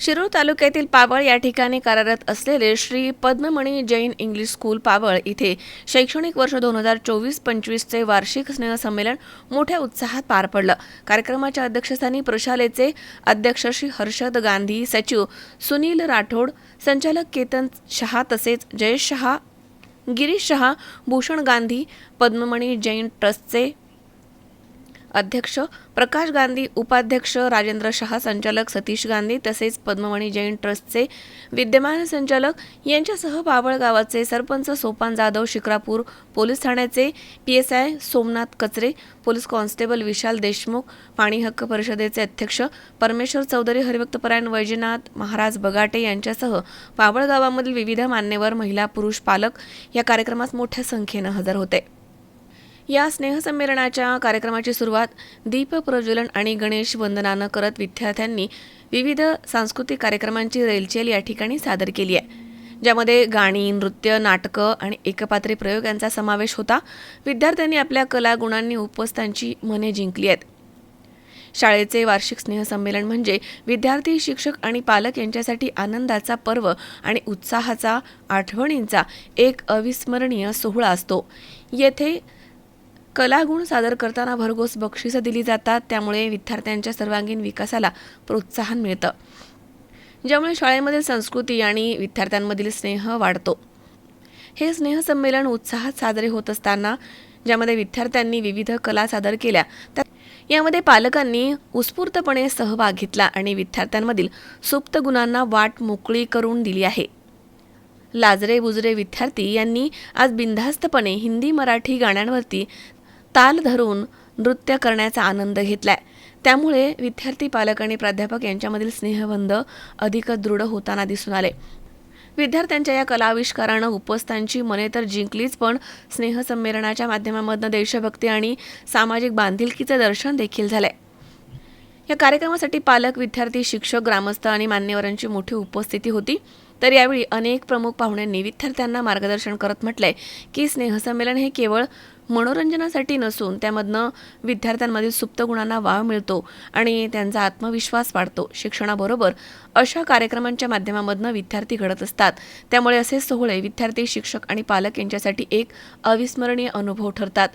शिरूर तालुक्यातील पावळ या ठिकाणी कार्यरत असलेले श्री पद्ममणी जैन इंग्लिश स्कूल पावळ इथे शैक्षणिक वर्ष दोन हजार चोवीस पंचवीसचे वार्षिक स्नेहसंमेलन मोठ्या उत्साहात पार पडलं. कार्यक्रमाच्या अध्यक्षस्थानी प्रशालेचे अध्यक्ष श्री हर्षद गांधी सचिव सुनील राठोड संचालक केतन शहा तसेच जयेश शहा गिरीश शहा भूषण गांधी पद्ममणी जैन ट्रस्टचे अध्यक्ष प्रकाश गांधी उपाध्यक्ष राजेंद्र शहा संचालक सतीश गांधी तसेच पद्ममणी जैन ट्रस्टचे विद्यमान संचालक यांच्यासह बाबळ गावाचे सरपंच सोपान जाधव शिक्रापूर पोलीस ठाण्याचे P S I Somnath Kachare police constable विशाल देशमुख पाणी हक्क परिषदेचे अध्यक्ष परमेश्वर चौधरी हरिभक्तपरायण वैजनाथ महाराज बगाटे यांच्यासह पाबळ गावामधील विविध मान्यवर महिला पुरुष पालक या कार्यक्रमास मोठ्या संख्येनं हजर होते. या स्नेहसंमेलनाच्या कार्यक्रमाची सुरुवात दीप प्रज्वलन आणि गणेश वंदनानं करत विद्यार्थ्यांनी विविध सांस्कृतिक कार्यक्रमांची रेलचेल या ठिकाणी सादर केली आहे. ज्यामध्ये गाणी नृत्य नाटकं आणि एकपात्री प्रयोग यांचा समावेश होता. विद्यार्थ्यांनी आपल्या कलागुणांनी उपस्थांची मने जिंकली आहेत. शाळेचे वार्षिक स्नेहसंमेलन म्हणजे विद्यार्थी शिक्षक आणि पालक यांच्यासाठी आनंदाचा पर्व आणि उत्साहाचा आठवणींचा एक अविस्मरणीय सोहळा असतो. येथे कलागुण सादर करताना भरघोस बक्षिसं दिली जातात. त्यामुळे विद्यार्थ्यांच्या सर्वांगीण विकासाला प्रोत्साहन मिळतं. ज्यामुळे शाळेमधील संस्कृती आणि विद्यार्थ्यांमधील स्नेह वाढतो. हे स्नेहसंमेलन उत्साहात साजरे होत असताना ज्यामध्ये विद्यार्थ्यांनी विविध कला सादर केल्या त्या यामध्ये पालकांनी उत्स्फूर्तपणे सहभाग घेतला आणि विद्यार्थ्यांमधील सुप्त गुणांना वाट मोकळी करून दिली आहे. लाजरे बुजरे विद्यार्थी यांनी आज बिनधास्तपणे हिंदी मराठी गाण्यांवरती ताल धरून नृत्य करण्याचा आनंद घेतलाय. त्यामुळे विद्यार्थी पालक आणि प्राध्यापक यांच्यामधील स्नेहबंध अधिक दृढ होताना दिसून आले. विद्यार्थ्यांच्या या कलाविष्कारानं उपस्थांची मने तर जिंकलीच पण स्नेहसंमेलनाच्या माध्यमामधनं देशभक्ती आणि सामाजिक बांधिलकीचं दर्शन देखील झालंय. या कार्यक्रमासाठी पालक विद्यार्थी शिक्षक ग्रामस्थ आणि मान्यवरांची मोठी उपस्थिती होती. तर यावेळी अनेक प्रमुख पाहुण्यांनी विद्यार्थ्यांना मार्गदर्शन करत म्हटलंय की स्नेहसंमेलन हे केवळ मनोरंजनासाठी नसून त्यामधनं विद्यार्थ्यांमधील सुप्त गुणांना वाव मिळतो आणि त्यांचा आत्मविश्वास वाढतो. शिक्षणाबरोबर अशा कार्यक्रमांच्या माध्यमामधनं विद्यार्थी घडत असतात. त्यामुळे असे सोहळे विद्यार्थी शिक्षक आणि पालक यांच्यासाठी एक अविस्मरणीय अनुभव ठरतात.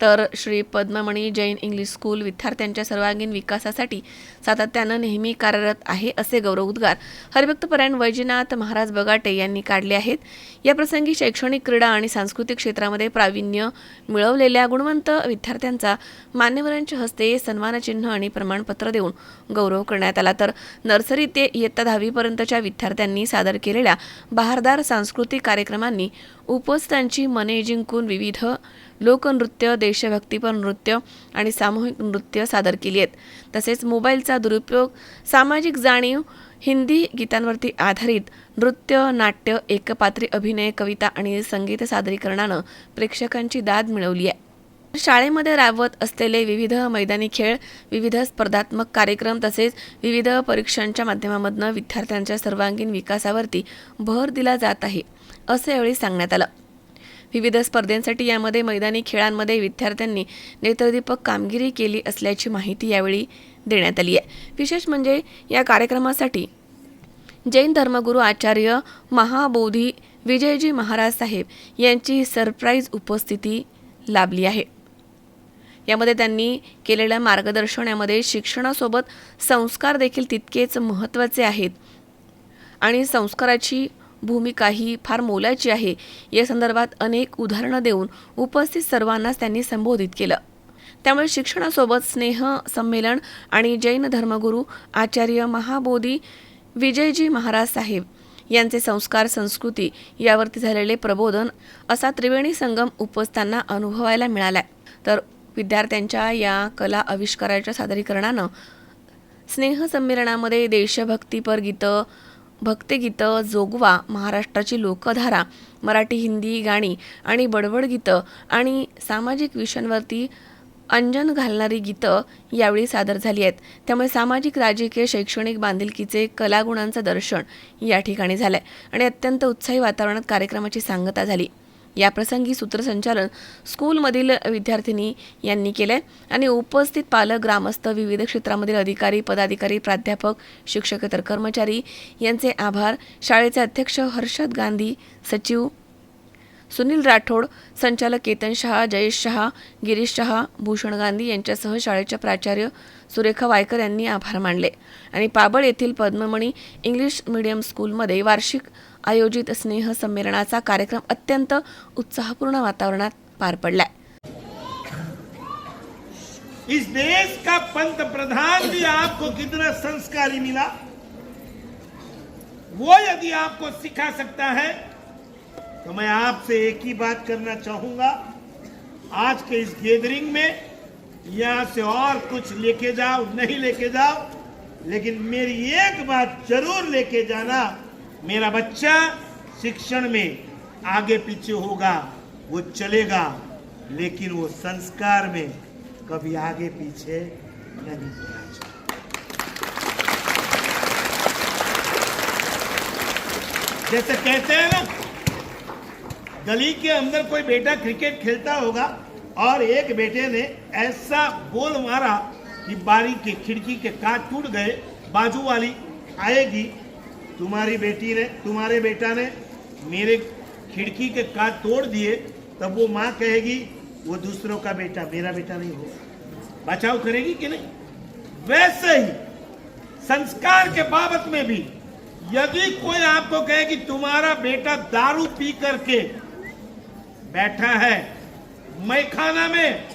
तर श्री पद्ममणी जैन इंग्लिश स्कूल विद्यार्थ्यांच्या सर्वांगीण विकासासाठी सातत्यानं नेहमी कार्यरत आहे असे गौरवोद्गार हरिभक्तपरायण वैजनाथ महाराज बगाटे यांनी काढले आहेत. या प्रसंगी शैक्षणिक क्रीडा आणि सांस्कृतिक क्षेत्रामध्ये प्रावीण्य मिळवलेल्या गुणवंत विद्यार्थ्यांचा मान्यवरांच्या हस्ते सन्मानचिन्ह आणि प्रमाणपत्र देऊन गौरव करण्यात आला. तर नर्सरी ते इयत्ता दहावीपर्यंतच्या विद्यार्थ्यांनी सादर केलेल्या बहारदार सांस्कृतिक कार्यक्रमांनी उपस्थितांची मने जिंकून विविध लोकनृत्य देशभक्तीपर नृत्य आणि सामूहिक नृत्य सादर केली आहेत. तसेच मोबाईलचा दुरुपयोग सामाजिक जाणीव हिंदी गीतांवरती आधारित नृत्य नाट्य एकपात्री अभिनय कविता आणि संगीत सादरीकरणानं प्रेक्षकांची दाद मिळवली आहे. शाळेमध्ये राबवत असलेले विविध मैदानी खेळ विविध स्पर्धात्मक कार्यक्रम तसेच विविध परीक्षांच्या माध्यमामधनं विद्यार्थ्यांच्या सर्वांगीण विकासावरती भर दिला जात आहे. असं यावेळी सांगण्यात आलं. विविध स्पर्धेंसाठी यामध्ये मैदानी खेळांमध्ये विद्यार्थ्यांनी नेत्रदीपक कामगिरी केली असल्याची माहिती यावेळी देण्यात आली आहे. विशेष म्हणजे या कार्यक्रमासाठी जैन धर्मगुरू आचार्य महाबोधी विजयजी महाराज साहेब यांची सरप्राईज उपस्थिती लाभली आहे. यामध्ये त्यांनी केलेल्या मार्गदर्शन यामध्ये शिक्षणासोबत संस्कार देखील तितकेच महत्त्वाचे आहेत आणि संस्काराची भूमिका ही फार मोलाची आहे. या संदर्भात अनेक उदाहरणं देऊन उपस्थित सर्वांनाच त्यांनी संबोधित केलं. त्यामुळे शिक्षणासोबत स्नेह संमेलन आणि जैन धर्मगुरू आचार्य महाबोधी विजयजी महाराज साहेब यांचे संस्कार संस्कृती यावरती झालेले प्रबोधन असा त्रिवेणी संगम उपस्थांना अनुभवायला मिळाला तर विद्यार्थ्यांच्या या कला आविष्काराच्या सादरीकरणानं स्नेहसंमेलनामध्ये देशभक्तीपर गीतं भक्तिगीतं जोगवा महाराष्ट्राची लोकधारा मराठी हिंदी गाणी आणि बडबड गीतं आणि सामाजिक विषयांवरती अंजन घालणारी गीतं यावेळी सादर झाली आहेत. त्यामुळे सामाजिक राजकीय शैक्षणिक बांधिलकीचे कलागुणांचं दर्शन या ठिकाणी झालंय. आणि अत्यंत उत्साही वातावरणात कार्यक्रमाची सांगता झाली. याप्रसंगी सूत्रसंचालन स्कूलमधील विद्यार्थिनी यांनी केलंय. आणि उपस्थित पालक ग्रामस्थ विविध क्षेत्रामधील अधिकारी पदाधिकारी प्राध्यापक शिक्षकेतर कर्मचारी यांचे आभार. शाळेचे अध्यक्ष हर्षद गांधी सचिव सुनील राठोड संचालक केतन शहा जयेश शहा गिरीश शहा भूषण गांधी यांच्यासह शाळेच्या प्राचार्य सुरेखा वायकर यांनी आभार मानले. आणि पाबळ येथील पद्ममणी इंग्लिश मीडियम स्कूलमध्ये वार्षिक आयोजित स्नेह संमेलनाचा कार्यक्रम अत्यंत उत्साहपूर्ण वातावरणात पार पडलाय. इस देश का पंतप्रधान भी आपको कितना संस्कारी मिला। वो यदि आपको सिखा सकता है तो मैं आपसे एक ही बात करना चाहूंगा। आज के इस गैदरिंग में यहां से और कुछ लेके जाओ नहीं लेके जाओ लेकिन मेरी एक बात जरूर लेके जाना। मेरा बच्चा शिक्षण में आगे पीछे होगा, वो चलेगा, लेकिन वो संस्कार में कभी आगे पीछे नहीं जाएगा जैसे कहते हैं ना, गली के अंदर कोई बेटा क्रिकेट खेलता होगा और एक बेटे ने ऐसा बोल मारा कि बारी के खिड़की के कांच टूट गए, बाजू वाली आएगी तुम्हारी बेटी ने, तुम्हारे बेटा ने मेरे खिड़की के कांच तोड़ दिए, तब वो माँ कहेगी, वो दूसरों का बेटा, मेरा बेटा नहीं होगा। बचाव करेगी कि नहीं? वैसे ही, संस्कार के बाबत में भी, यदि कोई आपको कहे कि तुम्हारा बेटा दारू पी करके बैठा है मैं खाना में,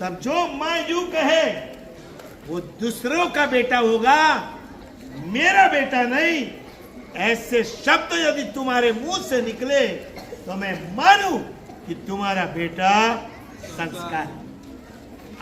तब जो माँ यू कहे, वो दूसरों का बेटा होगा, मेरा बेटा नहीं ऐसे शब्द यदि तुम्हारे मुंह से निकले तो मैं मानू कि तुम्हारा बेटा संस्कार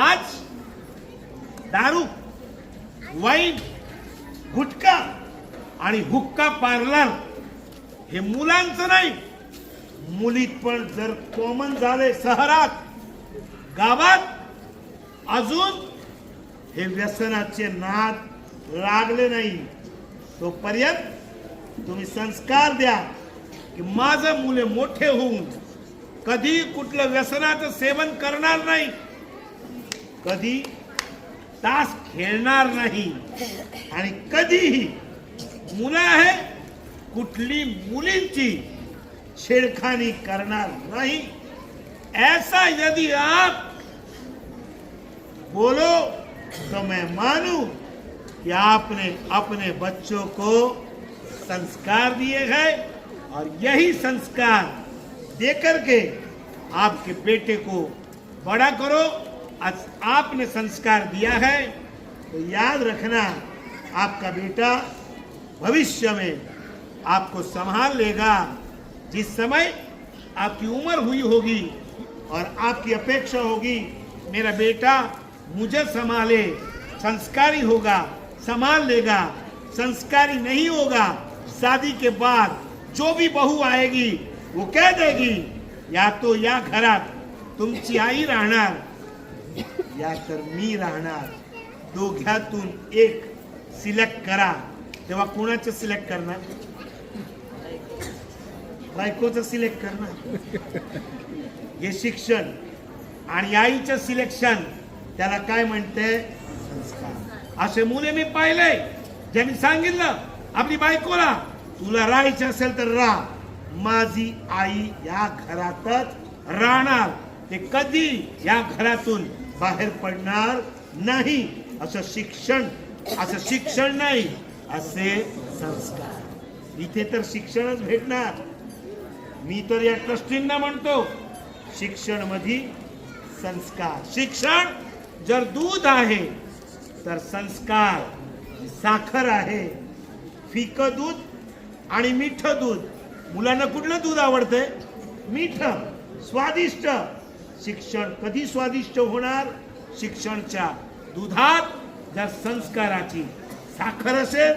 आज दारू वाईन गुटखा आणि हुक्का पार्लर हे मुलांचं नाही मुलीत पण जर कॉमन झाले शहरात गावात अजून हे व्यसनाचे नाद लागले नाही तोपर्यंत तुम्ही संस्कार द्या की माझं मुले मोठे होऊन कधी कुठलं व्यसनाचं सेवन करणार नाही कधी तास खेळणार नाही आणि कधीही मुलं आहे कुठली मुलींची छेडखानी करणार नाही. ऐसा यदि आप बोलो तो मैं मानू कि आपने अपने बच्चों को संस्कार दिए गए और यही संस्कार देकर के आपके बेटे को बड़ा करो। आज आपने संस्कार दिया है तो याद रखना, आपका बेटा भविष्य में आपको संभाल लेगा। जिस समय आपकी उम्र हुई होगी और आपकी अपेक्षा होगी, मेरा बेटा मुझे संभाले, संस्कारी होगा, संभाल लेगा, संस्कारी नहीं होगा। शादी के बाद जो भी बहू आएगी वो कह देगी या तो या घरात तुमची आई राहणार या तर मी राहणार. दोघ्यातून एक सिलेक्ट करा. तेव्हा कोणाचं सिलेक्ट करणार? बायकोचं सिलेक्ट करणार. हे शिक्षण आणि आईचं सिलेक्शन त्याला काय म्हणते संस्कार. असे मुले मी पाहिले ज्यांनी सांगितलं आपली बायकोला तुला राहायची असेल तर राह. माझी आई या घरातच राहणार. ते कधी या घरातून बाहेर पडणार नाही. असं शिक्षण असं शिक्षण नाही. असे संस्कार. इथे तर शिक्षणच भेटणार. मी तर या ट्रस्टींना म्हणतो शिक्षण मधी संस्कार. शिक्षण जर दूध आहे तर संस्कार साखर आहे. फिकं दूध आणि मिठ दूध. मुलांना कुठलं दूध आवडतंय? मीठ. स्वादिष्ट. शिक्षण कधी स्वादिष्ट होणार? शिक्षणच्या दुधात ज्या संस्काराची साखर असेल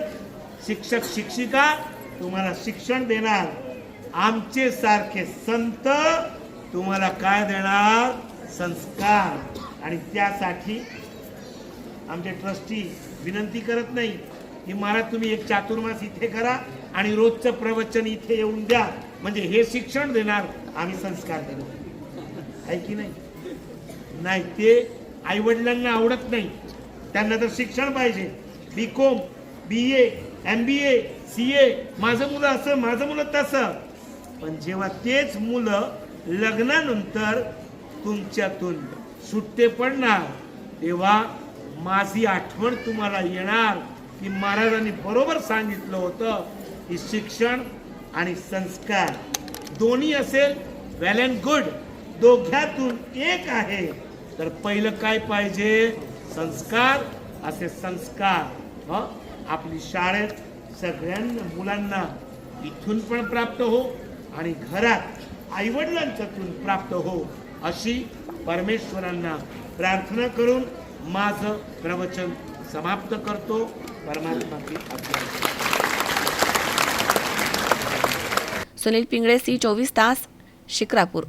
शिक्षक शिक्षिका तुम्हाला शिक्षण देणार. आमचे सारखे संत तुम्हाला काय देणार? संस्कार. आणि त्यासाठी आमचे ट्रस्टी विनंती करत नाही. की महाराज तुम्ही एक चातुर्मास इथे करा आणि रोजचं प्रवचन इथे येऊन द्या. म्हणजे हे शिक्षण देणार आम्ही संस्कार देणार. आहे की नाही? नाही ते आईवडिलांना आवडत नाही. त्यांना तर शिक्षण पाहिजे. B com B A M B A C A माझं मुलं असं माझं मुलं तसं. पण जेव्हा तेच मुलं लग्नानंतर तुमच्यातून सुट्टे पडणार तेव्हा माझी आठवण तुम्हाला येणार. की महाराजांनी बरोबर सांगितलं होतं की शिक्षण आणि संस्कार दोन्ही असेल वेल अँड गुड दोघ्यातून एक आहे. तर पहिलं काय पाहिजे? संस्कार. असे संस्कार. आपली शाळेत सगळ्यांना मुलांना इथून पण प्राप्त हो आणि घरात आईवडिलांच्यातून प्राप्त हो अशी परमेश्वरांना प्रार्थना करून माझं प्रवचन समाप्त करतो. सुनील पिंगळे सी चोवीस तास शिक्रापूर.